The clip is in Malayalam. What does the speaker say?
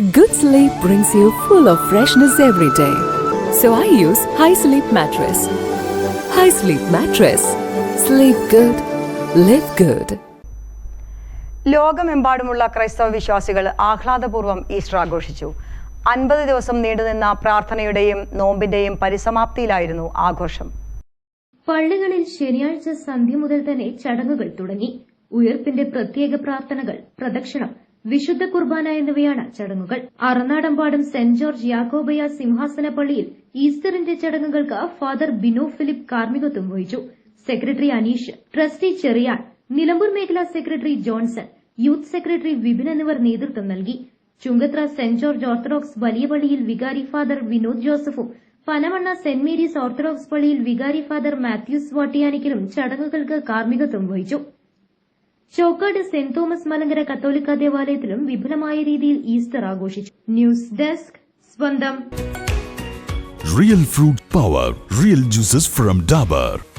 Good sleep brings you full of freshness every day. So I use High Sleep Mattress. High Sleep Mattress. Sleep good. Live good. ലോകമെമ്പാടുമുള്ള ക്രൈസ്തവ വിശ്വാസികൾ ആഹ്ലാദപൂർവം ഈസ്റ്റർ ആഘോഷിച്ചു അൻപത് ദിവസം നീണ്ടുനിന്ന പ്രാർത്ഥനയുടെയും നോമ്പിന്റെയും പരിസമാപ്തിയിലായിരുന്നു ആഘോഷം പള്ളികളിൽ ശനിയാഴ്ച സന്ധ്യ മുതൽ തന്നെ ചടങ്ങുകൾ തുടങ്ങി ഉയർപ്പിന്റെ പ്രത്യേക പ്രാർത്ഥനകൾ പ്രദക്ഷിണം വിശുദ്ധ കുർബാന എന്നിവയാണ് ചടങ്ങുകൾ. അറനാടമ്പാടം സെന്റ് ജോർജ് യാക്കോബയ സിംഹാസന പള്ളിയിൽ ഈസ്റ്ററിന്റെ ചടങ്ങുകൾക്ക് ഫാദർ ബിനോ ഫിലിപ്പ് കാർമികത്വം വഹിച്ചു. സെക്രട്ടറി അനീഷ് ട്രസ്റ്റി ചെറിയാൻ നിലമ്പൂർ മേഖലാ secretary Johnson youth secretary Vipin എന്നിവർ നേതൃത്വം നൽകി. ചുങ്കത്ര സെന്റ് ജോർജ് ഓർത്തഡോക്സ് വലിയ പള്ളിയിൽ വികാരി ഫാദർ വിനോദ് ജോസഫും പനവണ്ണ സെന്റ് മേരീസ് ഓർത്തഡോക്സ് പള്ളിയിൽ വികാരി ഫാദർ മാത്യൂസ് വാട്ടിയാനിക്കലും ചടങ്ങുകൾക്ക് കാർമികത്വം വഹിച്ചു. ചോക്കാട് സെന്റ് തോമസ് മലങ്കര കത്തോലിക്ക ദേവാലയത്തിലും വിപുലമായ രീതിയിൽ ഈസ്റ്റർ ആഘോഷിച്ചു ന്യൂസ് ഡെസ്ക് സ്വന്തം Real fruit power Real juices from Dabur.